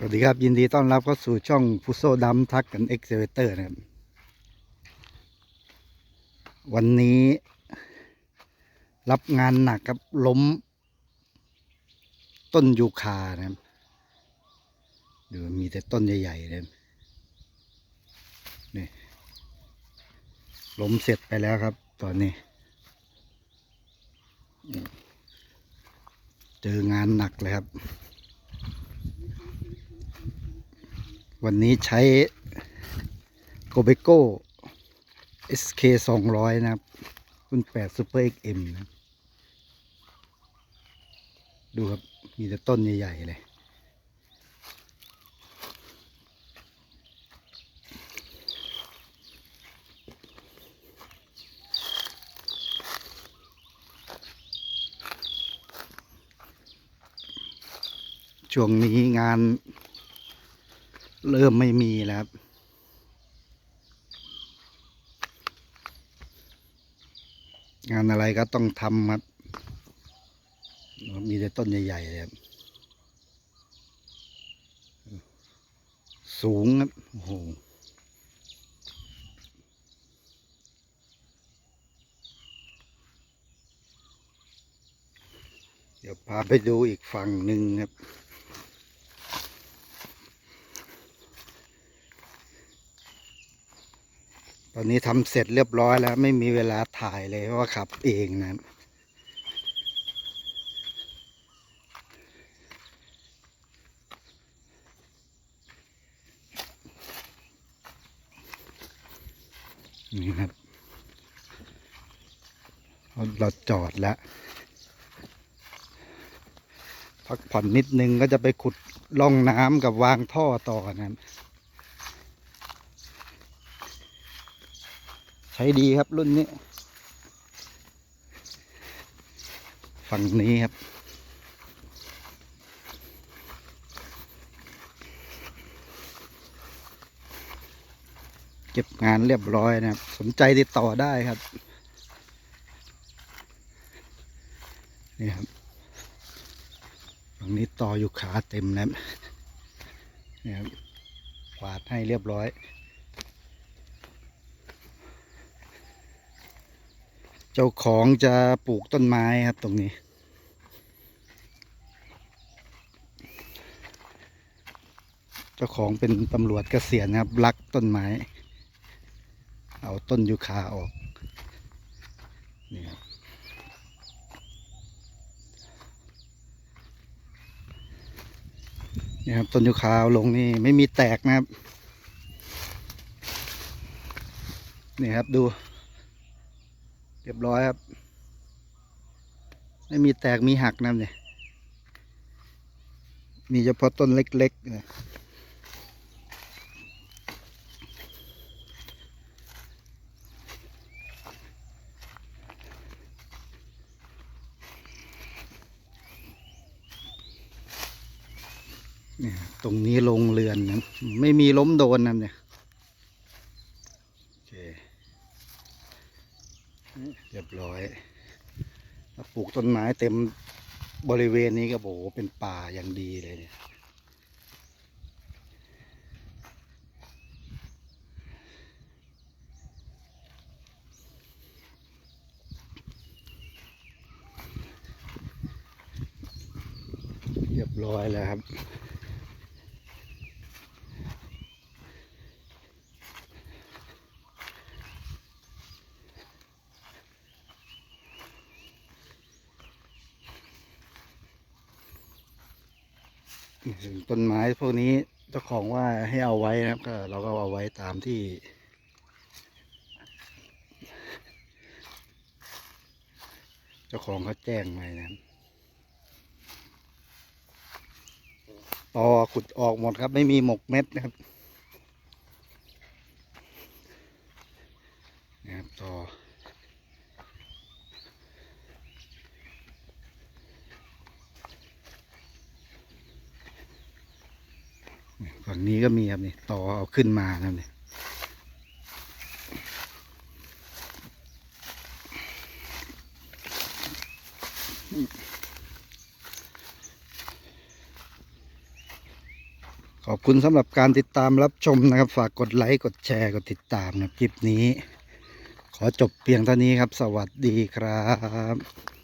สวัสดีครับ ยินดีต้อนรับเข้าสู่ช่องฟุโซดัมทักกันเอ็กเซเวเตอร์นะครับ วันนี้รับงานหนักครับล้ม ต้นยูคานะครับดูมีแต่ต้นใหญ่ๆเลยนี่ล้มเสร็จไปแล้วครับ ตอนนี้ เจองานหนักเลยครับ วันนี้ใช้โกเบโก้ SK 200 นะครับ รุ่น8 Super XM นะดูครับ มีแต่ต้นใหญ่ ๆ เลย ช่วงนี้งาน เริ่มไม่มีแล้วครับงานอะไรก็ต้องทำครับ มีแต่ต้นใหญ่ๆเลยครับ สูงครับ โอ้โห เดี๋ยวพาไปดูอีกฝั่งหนึ่งครับ อนนี้ทำเสร็จเรียบร้อยแล้ว ไม่มีเวลาถ่ายเลยเพราะว่าขับเองนะนี่ครับเราจอดแล้ว พักผ่อนนิดนึงก็จะไปขุดร่องน้ำกับวางท่อต่อนะครับ ช้ดีครับรุ่นนี้ ฝั่งนี้ครับ เก็บงานเรียบร้อยนะครับ สนใจติดต่อได้ครับ นี่ครับฝั่งนี้ต่ออยู่ขาเต็มแล้วนี่ครับกวาดให้เรียบร้อย จ้าของจะปลูกต้นไม้ครับตรงนี้ เจ้าของเป็นตำรวจเกษียณนะครับรักต้นไม้ เอาต้นยูคาออกนี่ครับนี่ครับต้นยูคาลงนี่ไม่มีแตกนะครับ นี่ครับดู รียบร้อยครับ ไม่มีแตกมีหักนะเนี่ย มีเฉพาะต้นเล็กๆนะเนี่ยตรงนี้ลงเรือนนะไม่มีล้มโดนนะเนี่ยโอเค เรียบร้อยปลูกต้นไม้เต็มบริเวณนี้ก็โอ้โหเป็นป่าอย่างดีเลยเนี่ยเรียบร้อยแล้วครับ ต้นไม้พวกนี้เจ้าของว่าให้เอาไว้นะครับ ก็เราก็เอาไว้ตามที่ เจ้าของเขาแจ้งมานะครับตอขุดออกหมดครับ ไม่มีหมกเม็ดนะครับนะครับตอ ฝั่งนี้ก็มีครับนี่ต่อเอาขึ้นมานะครับนี่ขอบคุณสำหรับการติดตามรับชมนะครับ ฝากกดไลค์กดแชร์กดติดตามนะคลิปนี้ ขอจบเพียงเท่านี้ครับ สวัสดีครับ